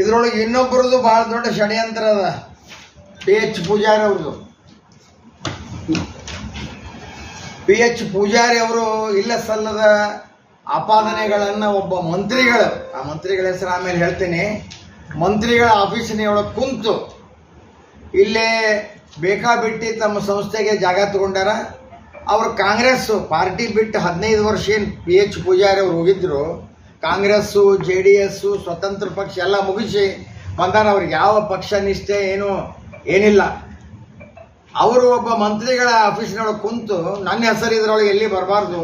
ಇದ್ರೊಳಗೆ ಇನ್ನೊಬ್ಬರದು ಬಹಳ ದೊಡ್ಡ ಷಡ್ಯಂತ್ರ ಅದ. ಪಿ ಎಚ್ ಪೂಜಾರಿ ಅವ್ರದ್ದು. ಪಿ ಎಚ್ ಪೂಜಾರಿ ಅವರು ಇಲ್ಲ ಸಲ್ಲದ ಆಪಾದನೆಗಳನ್ನು ಒಬ್ಬ ಮಂತ್ರಿಗಳು, ಆ ಮಂತ್ರಿಗಳ ಹೆಸರು ಆಮೇಲೆ ಹೇಳ್ತೀನಿ, ಮಂತ್ರಿಗಳ ಆಫೀಸಿನ ಒಳಗೆ ಕುಂತು ಇಲ್ಲೇ ಬೇಕಾಬಿಟ್ಟು ತಮ್ಮ ಸಂಸ್ಥೆಗೆ ಜಾಗ ತಗೊಂಡಾರ. ಅವರು ಕಾಂಗ್ರೆಸ್ ಪಾರ್ಟಿ ಬಿಟ್ಟು ಹದಿನೈದು ವರ್ಷ ಏನು ಪಿ ಎಚ್ ಪೂಜಾರಿ ಅವ್ರು ಹೋಗಿದ್ರು ಕಾಂಗ್ರೆಸ್ಸು, ಜೆ ಡಿ ಎಸ್ಸು, ಸ್ವತಂತ್ರ ಪಕ್ಷ ಎಲ್ಲ ಮುಗಿಸಿ ಬಂದಾನ ಅವ್ರಿಗೆ ಯಾವ ಪಕ್ಷ ನಿಷ್ಠೆ ಏನು, ಏನಿಲ್ಲ. ಅವರು ಒಬ್ಬ ಮಂತ್ರಿಗಳ ಆಫೀಸ್ನೊಳಗೆ ಕುಂತು ನನ್ನ ಹೆಸರು ಇದ್ರೊಳಗೆ ಎಲ್ಲಿ ಬರಬಾರ್ದು,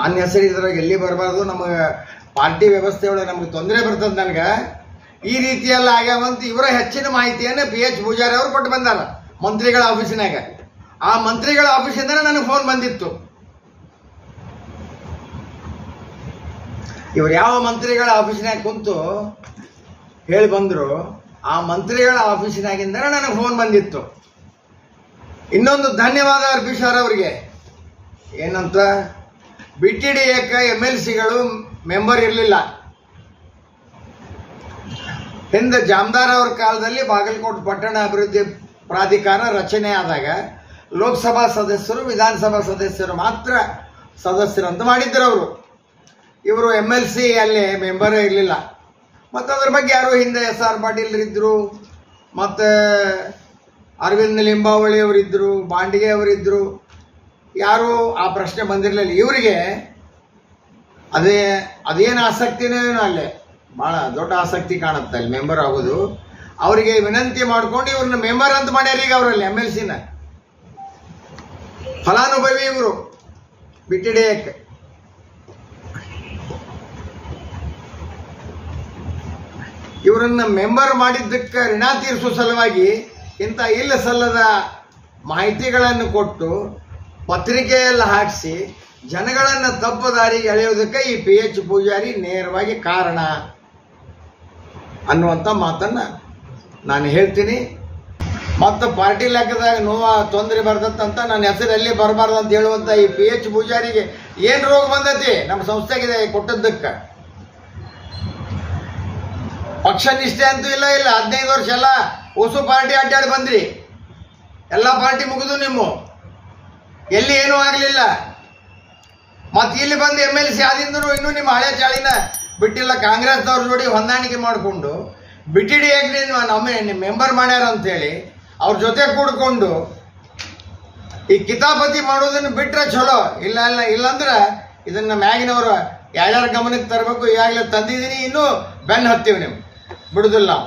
ನನ್ನ ಹೆಸರು ಇದ್ರೊಳಗೆ ಎಲ್ಲಿ ಬರಬಾರ್ದು ನಮಗೆ ಪಾರ್ಟಿ ವ್ಯವಸ್ಥೆ ಒಳಗೆ ನಮಗೆ ತೊಂದರೆ ಬರ್ತದೆ ನನಗೆ. ಈ ರೀತಿಯೆಲ್ಲ ಆಗ್ಯಾವಂತ ಇವರ ಹೆಚ್ಚಿನ ಮಾಹಿತಿಯನ್ನು ಪಿ ಎಚ್ ಪೂಜಾರಿ ಅವರು ಕೊಟ್ಟು ಬಂದಾರ ಮಂತ್ರಿಗಳ ಆಫೀಸಿನಾಗ. ಆ ಮಂತ್ರಿಗಳ ಆಫೀಸಿಂದ ನನಗೆ ಫೋನ್ ಬಂದಿತ್ತು. ಇವ್ರು ಯಾವ ಮಂತ್ರಿಗಳ ಆಫೀಸಿನಾಗ ಕುಂತು ಹೇಳಿ ಬಂದರು, ಆ ಮಂತ್ರಿಗಳ ಆಫೀಸಿನಾಗಿಂದ ನನಗೆ ಫೋನ್ ಬಂದಿತ್ತು. ಇನ್ನೊಂದು ಧನ್ಯವಾದ ಅರ್ಪಿಸಾರ ಅವರಿಗೆ. ಏನಂತ? B T D M L ಸಿಗಳು member ಇರಲಿಲ್ಲ. ಹಿಂದೆ ಜಾಮದಾರ್ ಅವ್ರ ಕಾಲದಲ್ಲಿ ಬಾಗಲಕೋಟೆ ಪಟ್ಟಣ ಅಭಿವೃದ್ಧಿ ಪ್ರಾಧಿಕಾರ ರಚನೆ ಆದಾಗ ಲೋಕಸಭಾ ಸದಸ್ಯರು, ವಿಧಾನಸಭಾ ಸದಸ್ಯರು ಮಾತ್ರ ಸದಸ್ಯರಂತ ಮಾಡಿದ್ರು ಅವರು. ಇವರು ಎಂ ಎಲ್ ಸಿ ಅಲ್ಲಿ ಮೆಂಬರೇ ಇರಲಿಲ್ಲ. ಮತ್ತು ಅದ್ರ ಬಗ್ಗೆ ಯಾರು ಹಿಂದೆ ಎಸ್ ಆರ್ ಪಾಟೀಲ್ ಇದ್ದರು ಮತ್ತು ಅರವಿಂದ್ ಲಿಂಬಾವಳಿ ಅವರಿದ್ದರು ಬಾಂಡಿಗೆ ಅವರಿದ್ದರು ಯಾರೂ ಆ ಪ್ರಶ್ನೆ ಬಂದಿರಲಿಲ್ಲ. ಇವರಿಗೆ ಅದೇ, ಅದೇನು ಆಸಕ್ತಿನೇ ಅಲ್ಲೇ. ಭಾಳ ದೊಡ್ಡ ಆಸಕ್ತಿ ಕಾಣುತ್ತೆ ಅಲ್ಲಿ ಮೆಂಬರ್ ಆಗೋದು. ಅವರಿಗೆ ವಿನಂತಿ ಮಾಡ್ಕೊಂಡು ಇವ್ರನ್ನ ಮೆಂಬರ್ ಅಂತ ಮಾಡ್ಯಾರ ಈಗ ಅವರಲ್ಲಿ ಎಂ ಎಲ್ ಸಿನ ಫಲಾನುಭವಿ ಇವರು. ಬಿಟ್ಟಿಡಿಯಕ್ಕೆ. ಇವರನ್ನ ಮೆಂಬರ್ ಮಾಡಿದ್ದಕ್ಕೆ ಋಣ ತೀರಿಸೋ ಸಲುವಾಗಿ ಇಂಥ ಇಲ್ಲ ಸಲ್ಲದ ಮಾಹಿತಿಗಳನ್ನು ಕೊಟ್ಟು ಪತ್ರಿಕೆಯಲ್ಲಿ ಹಾಕಿಸಿ ಜನಗಳನ್ನು ತಪ್ಪು ದಾರಿಗೆ ಎಳೆಯೋದಕ್ಕೆ ಈ ಪಿ ಎಚ್ ಪೂಜಾರಿ ನೇರವಾಗಿ ಕಾರಣ ಅನ್ನುವಂಥ ಮಾತನ್ನು ನಾನು ಹೇಳ್ತೀನಿ. ಮತ್ತು ಪಾರ್ಟಿ ಲೆಕ್ಕದಾಗ ನೋವ ತೊಂದರೆ ಬರ್ತದಂತ ನನ್ನ ಹೆಸರು ಎಲ್ಲಿ ಬರಬಾರ್ದು ಅಂತ ಹೇಳುವಂಥ ಈ ಪಿ ಎಚ್ ಪೂಜಾರಿಗೆ ಏನು ರೋಗ ಬಂದೈತಿ? ನಮ್ಮ ಸಂಸ್ಥೆಗೆ ಕೊಟ್ಟದ್ದಕ್ಕೆ. ಪಕ್ಷ ನಿಷ್ಠೆ ಅಂತೂ ಇಲ್ಲ ಇಲ್ಲ. ಹದಿನೈದು ವರ್ಷ ಎಲ್ಲ ಹೊಸ ಪಾರ್ಟಿ ಅಡ್ಡಾಡಿ ಬಂದ್ರಿ. ಎಲ್ಲ ಪಾರ್ಟಿ ಮುಗಿದು ನಿಮ್ಮ. ಎಲ್ಲಿ ಏನೂ ಆಗಲಿಲ್ಲ. ಮತ್ತು ಇಲ್ಲಿ ಬಂದು ಎಂ ಎಲ್ ಸಿ ಆದಿಂದನೂ ಇನ್ನೂ ನಿಮ್ಮ ಹಳೆ ಚಾಳಿನ ಬಿಟ್ಟಿಲ್ಲ. ಕಾಂಗ್ರೆಸ್ನವ್ರ ಜೋಡಿ ಹೊಂದಾಣಿಕೆ ಮಾಡಿಕೊಂಡು ಬಿಟ್ಟಿಡಿ ಹೇಗೆ ನೀನು ನಮ್ಮ ಮೆಂಬರ್ ಮಾಡ್ಯಾರ ಅಂತೇಳಿ ಅವ್ರ ಜೊತೆ ಕೂಡ್ಕೊಂಡು ಈ ಕಿತಾಪತಿ ಮಾಡೋದನ್ನು ಬಿಟ್ಟರೆ ಚಲೋ. ಇಲ್ಲ ಇಲ್ಲ, ಇಲ್ಲಂದ್ರೆ ಇದನ್ನು ಮ್ಯಾಗಿನವರು ಯಾರ್ಯಾರ ಗಮನಕ್ಕೆ ತರಬೇಕು, ಈಗಾಗಲೇ ತಂದಿದ್ದೀನಿ. ಇನ್ನೂ ಬೆನ್ನು ಹತ್ತೀವಿ ನೀವು. ಬಿಡುದಿಲ್ಲ ನಾವು